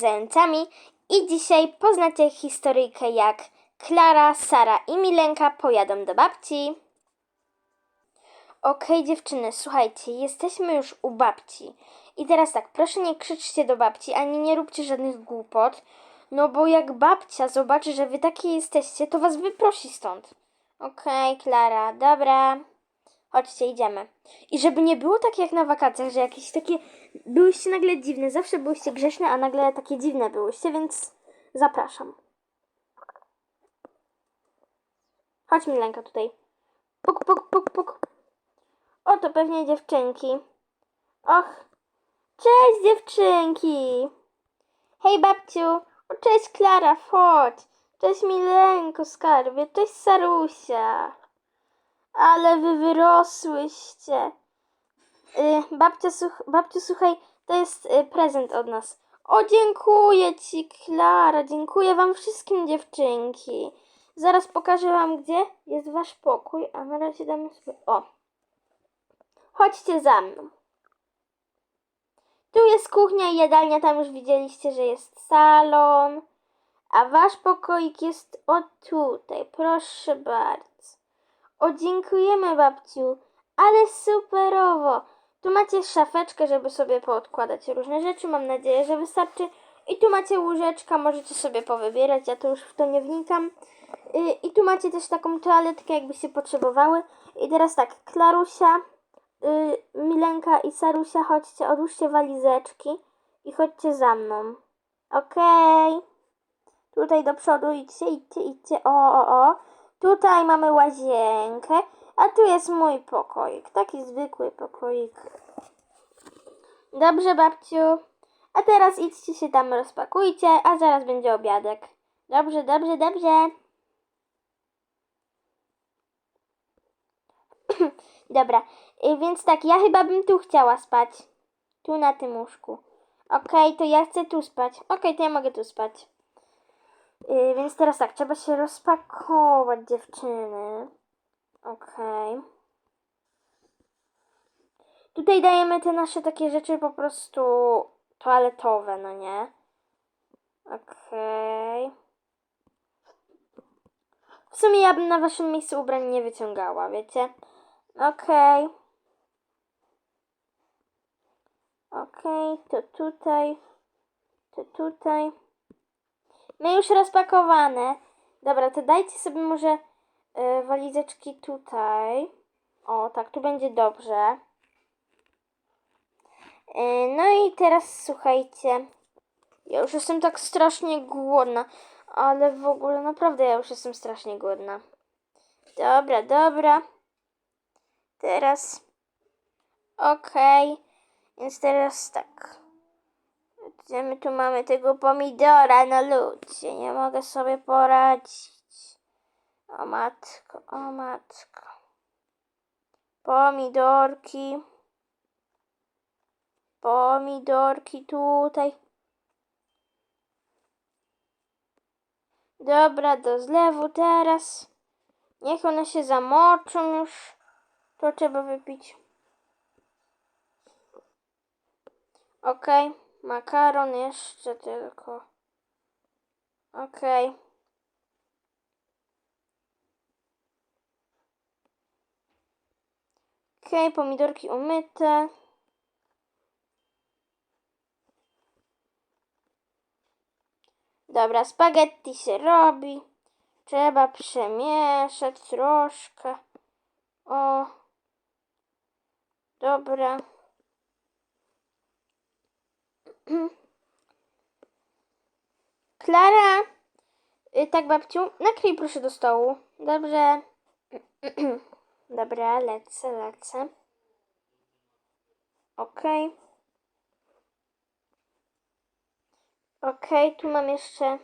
zającami i dzisiaj poznacie historyjkę jak Klara, Sara i Milenka pojadą do babci. Okej dziewczyny, słuchajcie, jesteśmy już u babci. I teraz tak, proszę nie krzyczcie do babci, ani nie róbcie żadnych głupot, no bo jak babcia zobaczy, że wy takie jesteście, to was wyprosi stąd. Okej, Klara, dobra. Chodźcie, idziemy. I żeby nie było tak jak na wakacjach, że jakieś takie byłyście nagle dziwne, zawsze byłyście grzeczne, a nagle takie dziwne byłyście, więc zapraszam. Chodź Milenka tutaj. Puk, puk, puk, puk. O, to pewnie dziewczynki. Och, cześć dziewczynki. Hej babciu. O, cześć Klara, chodź. Cześć Milenko, skarbie. Cześć Sarusia. Ale wy wyrosłyście. Y, babcia, babciu, słuchaj, to jest y, prezent od nas. O, dziękuję ci, Klara. Dziękuję wam wszystkim, dziewczynki. Zaraz pokażę wam, gdzie jest wasz pokój, a na razie damy sobie... O! Chodźcie za mną. Tu jest kuchnia i jadalnia, tam już widzieliście, że jest salon. A wasz pokoik jest o tutaj, proszę bardzo. O, dziękujemy babciu, ale superowo. Tu macie szafeczkę, żeby sobie poodkładać różne rzeczy, mam nadzieję, że wystarczy. I tu macie łóżeczka, możecie sobie powybierać, ja to już w to nie wnikam. Y, I tu macie też taką toaletkę, jakbyście potrzebowały. I teraz tak, Klarusia, y, Milenka i Sarusia, chodźcie, odłóżcie walizeczki i chodźcie za mną. Okej. Tutaj do przodu idźcie, idźcie, idźcie. O, o, o. Tutaj mamy łazienkę, a tu jest mój pokoik. Taki zwykły pokoik. Dobrze, babciu. A teraz idźcie się tam rozpakujcie, a zaraz będzie obiadek. Dobrze, dobrze, dobrze. Dobra, y, więc tak, ja chyba bym tu chciała spać. Tu na tym łóżku. Okej, to ja chcę tu spać. Okej, to ja mogę tu spać. Y, więc teraz tak, trzeba się rozpakować, dziewczyny. Okej. Tutaj dajemy te nasze takie rzeczy po prostu toaletowe, no nie? Okej. W sumie ja bym na waszym miejscu ubrań nie wyciągała, wiecie? Okej. Okej, to tutaj. To tutaj. My już rozpakowane. Dobra, to dajcie sobie może y, walizeczki tutaj. O, tak, tu będzie dobrze. Y, no i teraz słuchajcie. Ja już jestem tak strasznie głodna. Ale w ogóle naprawdę ja już jestem strasznie głodna. Dobra, dobra. Teraz. Okej. Więc teraz tak. Gdzie my tu mamy tego pomidora na ludzie? Nie mogę sobie poradzić. O matko, o matko. Pomidorki. Pomidorki tutaj. Dobra, do zlewu teraz. Niech one się zamoczą już. To trzeba wypić. Okej, makaron jeszcze tylko. Okej. Okej, pomidorki umyte. Dobra, spaghetti się robi. Trzeba przemieszać troszkę. O. Dobra. Klara, y, tak babciu, nakryj proszę do stołu. Dobrze. Dobra, lecę, lecę. Okej. Okej, tu mam jeszcze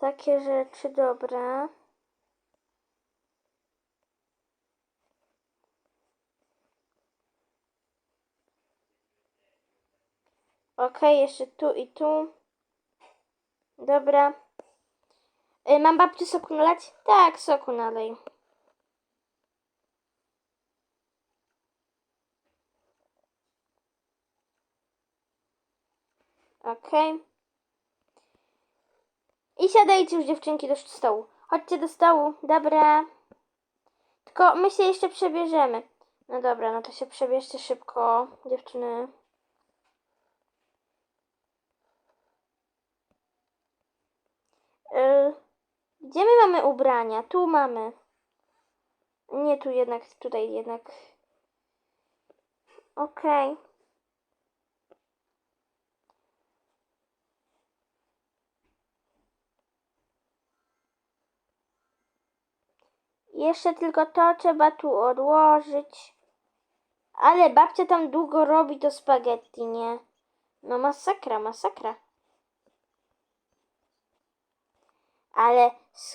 takie rzeczy, dobra. Okej, jeszcze tu i tu. Dobra. Y, mam babci soku nalać? Tak, soku nalej. Okej. siadajcie już dziewczynki do stołu. Chodźcie do stołu, dobra. Tylko my się jeszcze przebierzemy. No dobra, no to się przebierzcie szybko, dziewczyny. Y, Gdzie my mamy ubrania? Tu mamy. Nie tu jednak, tutaj jednak. Okej. Jeszcze tylko to trzeba tu odłożyć. Ale babcia tam długo robi to spaghetti, nie? No masakra, masakra. Ale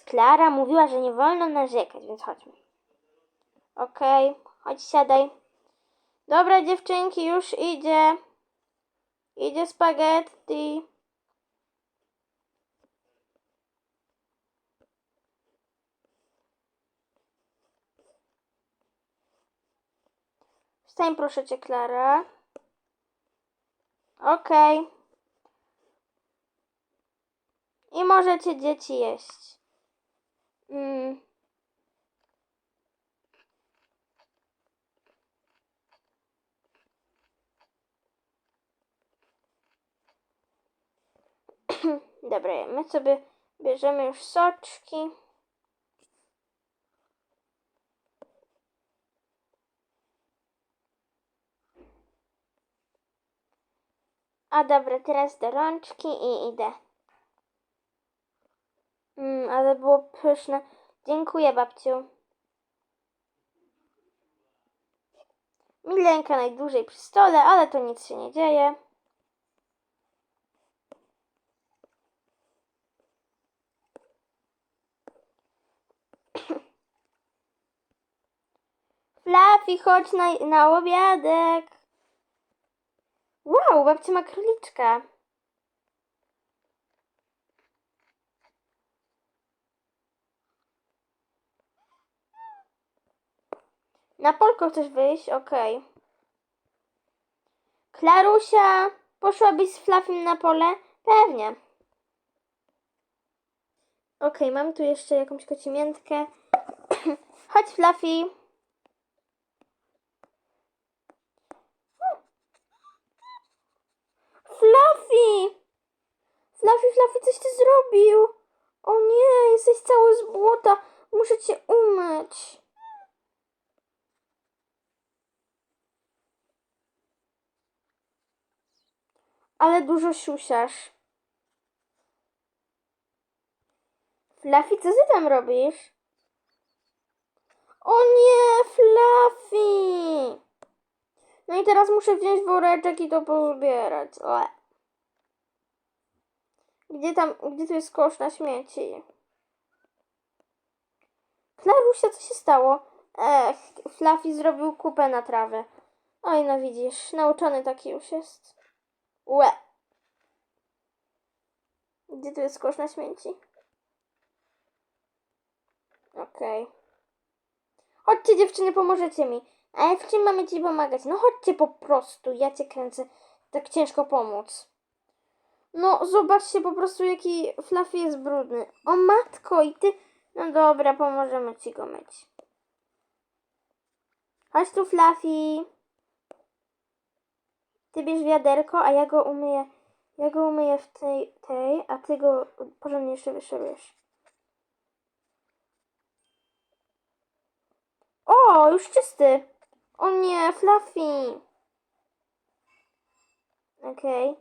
Klara mówiła, że nie wolno narzekać, więc chodźmy. Okej, chodź siadaj. Dobra dziewczynki, już idzie. Idzie spaghetti. Wstań proszę cię, Klara. Okej. I możecie dzieci jeść. Mm. Dobra, my sobie bierzemy już soczki. A dobra, teraz do rączki i idę. Mm, ale było pyszne. Dziękuję, babciu. Milenka najdłużej przy stole, ale to nic się nie dzieje. Fluffy, chodź na, na obiadek. Wow, babcia ma króliczka. Na polko chcesz wyjść? Okej. Klarusia, poszłabyś z Fluffym na pole? Pewnie. Okej, mam tu jeszcze jakąś kocimiętkę. Chodź, Fluffy. Fluffy! Fluffy, Fluffy, coś ty zrobił? O nie, jesteś cały z błota. Muszę cię umyć. Ale dużo siusiasz. Fluffy, co ty tam robisz? O nie, Fluffy! No i teraz muszę wziąć woreczek i to pozbierać. Le. Gdzie tam, gdzie tu jest kosz na śmieci? Klarusia, co się stało? Ech, Fluffy zrobił kupę na trawę. Oj, no widzisz, nauczony taki już jest. Łe. Gdzie tu jest kosz na śmieci? Okej. Chodźcie dziewczyny, pomożecie mi. A w czym mamy ci pomagać? No chodźcie po prostu, ja cię kręcę. Tak ciężko pomóc. No zobaczcie po prostu jaki Fluffy jest brudny. O matko i ty... No dobra, pomożemy ci go myć. Chodź tu Fluffy. Ty bierz wiaderko, a ja go umyję. Ja go umyję w tej, tej a ty go porządnie jeszcze wyszybujesz. O, już czysty. O nie, Fluffy. Okej.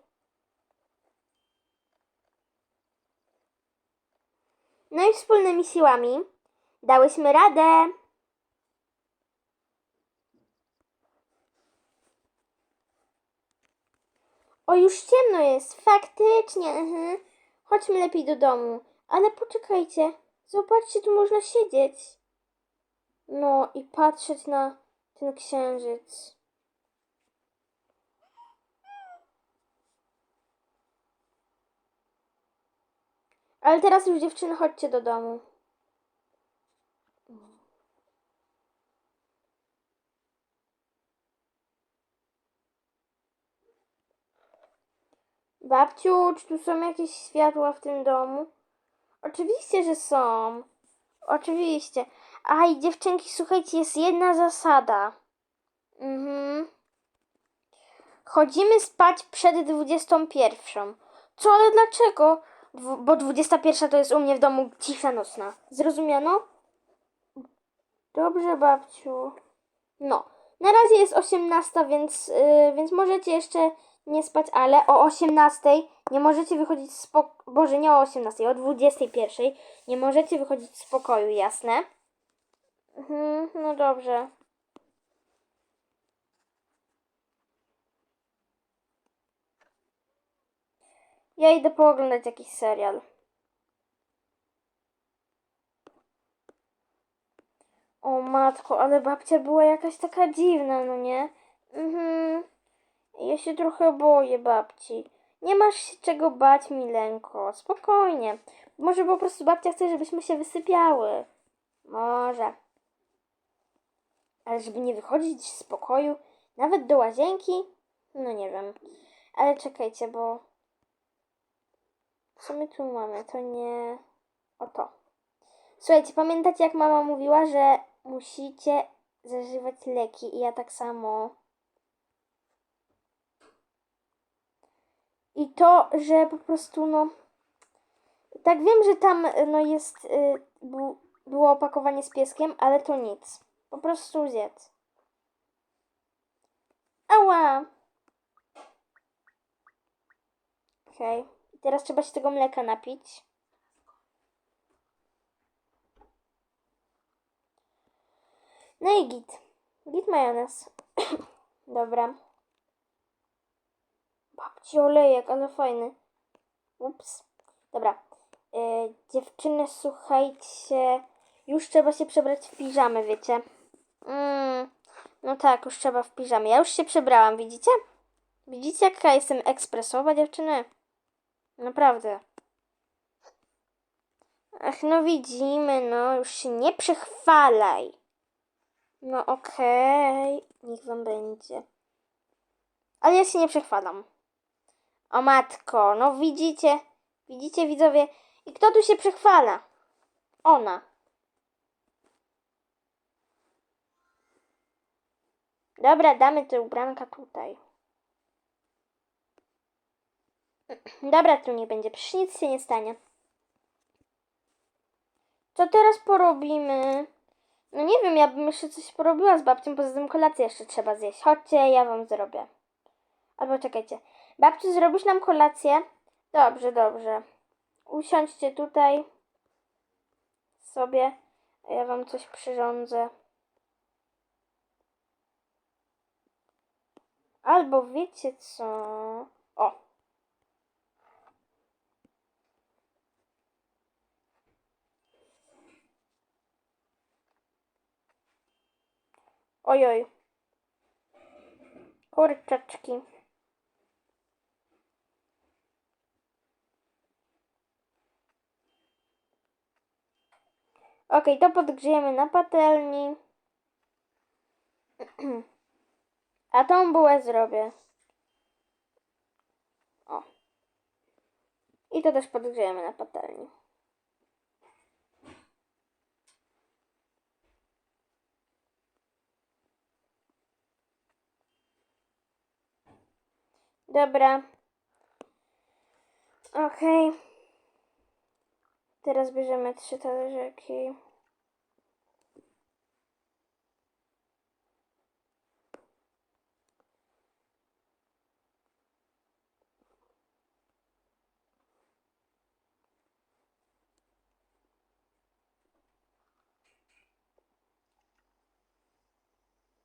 No i wspólnymi siłami dałyśmy radę. O, już ciemno jest, faktycznie. Mhm. Chodźmy lepiej do domu. Ale poczekajcie, zobaczcie, tu można siedzieć. No i patrzeć na ten księżyc. Ale teraz już dziewczyny, chodźcie do domu. Babciu, czy tu są jakieś światła w tym domu? Oczywiście, że są. Oczywiście. A i dziewczynki, słuchajcie, jest jedna zasada. Mhm. Chodzimy spać przed 21. Co, ale dlaczego? Dwu- bo 21 to jest u mnie w domu cisza nocna. Zrozumiano? Dobrze, babciu. No, na razie jest 18, więc, yy, więc możecie jeszcze nie spać, ale o 18 nie możecie wychodzić z pokoju. Boże, nie o 18, o 21 nie możecie wychodzić z pokoju, jasne? Mhm, no dobrze. Ja idę pooglądać jakiś serial. O matko, ale babcia była jakaś taka dziwna, no nie? Mhm. Ja się trochę boję babci. Nie masz się czego bać, Milenko. Spokojnie. Może po prostu babcia chce, żebyśmy się wysypiały. Może. Ale żeby nie wychodzić z pokoju, nawet do łazienki? No nie wiem. Ale czekajcie, bo... Co my tu mamy? To nie... Oto. Słuchajcie, pamiętacie jak mama mówiła, że musicie zażywać leki i ja tak samo. I to, że po prostu no... Tak wiem, że tam no jest... Y, było opakowanie z pieskiem, ale to nic. Po prostu zjedz. Ała! Okej. I Teraz trzeba się tego mleka napić. No i git. Git majonez. Dobra. Babci olejek, ale fajny. Ups. Dobra. E, dziewczyny, słuchajcie. Już trzeba się przebrać w piżamę, wiecie? Mm, no tak, już trzeba w piżamie. Ja już się przebrałam, widzicie? Widzicie, jaka jestem ekspresowa, dziewczyny? Naprawdę. Ach, no widzimy, no. Już się nie przechwalaj. No okej, niech wam będzie. Ale ja się nie przechwalam. O matko, no widzicie, widzicie widzowie. I kto tu się przechwala? Ona. Dobra, damy te ubranka tutaj. Dobra, tu nie będzie, przecież nic się nie stanie. Co teraz porobimy? No nie wiem, ja bym jeszcze coś porobiła z babcią, poza tym kolację jeszcze trzeba zjeść. Chodźcie, ja wam zrobię. Albo czekajcie. Babciu, zrobisz nam kolację? Dobrze, dobrze. Usiądźcie tutaj sobie, a ja wam coś przyrządzę. Albo wiecie co? O. Ojoj. Kurczaczki. Okej, to podgrzejemy na patelni. A tą bułę zrobię. O. I to też podgrzejemy na patelni. Dobra. Okej. Teraz bierzemy trzy talerzyki.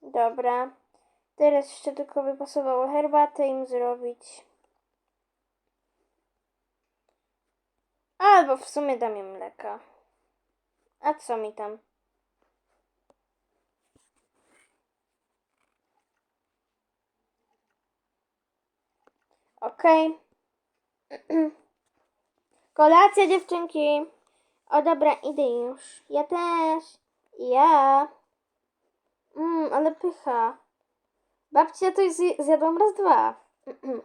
Dobra. Teraz jeszcze tylko by pasowało herbatę im zrobić. Albo w sumie dam im mleka. A co mi tam? Okej. Kolacja dziewczynki. O dobra, idę już. Ja też. Ja. Mmm, ale pycha. Babcia to zj- zjadłam raz dwa.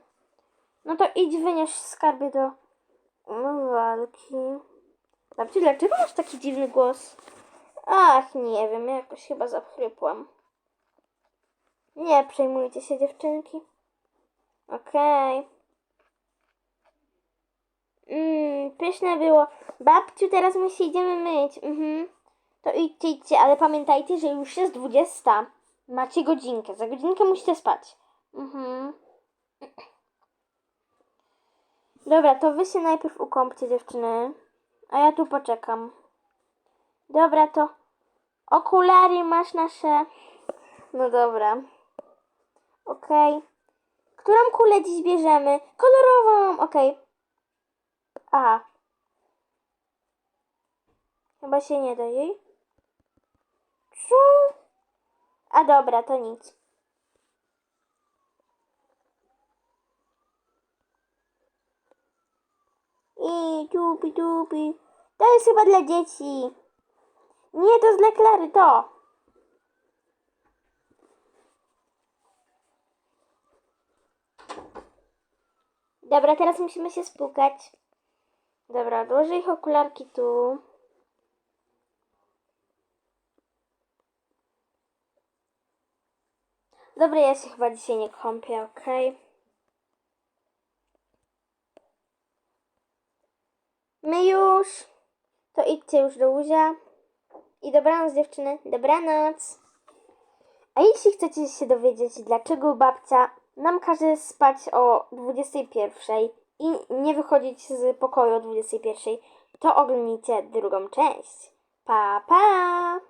No to idź wynieś skarby do umywalki. Babciu, dlaczego masz taki dziwny głos? Ach, nie wiem, jakoś chyba zachrypłam. Nie przejmujcie się, dziewczynki. Okej. Mmm, pyszne było. Babciu, teraz my się idziemy myć. Mhm. To idźcie, idźcie, ale pamiętajcie, że już jest 20. Macie godzinkę. Za godzinkę musicie spać. Mhm. Dobra, to wy się najpierw ukąpcie, dziewczyny. A ja tu poczekam. Dobra, to okulary masz nasze. No dobra. Okej. Którą kulę dziś bierzemy? Kolorową! Okej. Aha. Chyba się nie da jej. Co? A dobra, to nic. I dubi dubi. To jest chyba dla dzieci. Nie, to jest dla Klary, to. Dobra, teraz musimy się spukać. Dobra, odłożę ich okularki tu. Dobra, ja się chyba dzisiaj nie kąpię, okej? My już. To idźcie już do łóża. I dobranoc dziewczyny. Dobranoc. A jeśli chcecie się dowiedzieć, dlaczego babcia nam każe spać o 21 i nie wychodzić z pokoju o 21, to oglądnijcie drugą część. Pa, pa!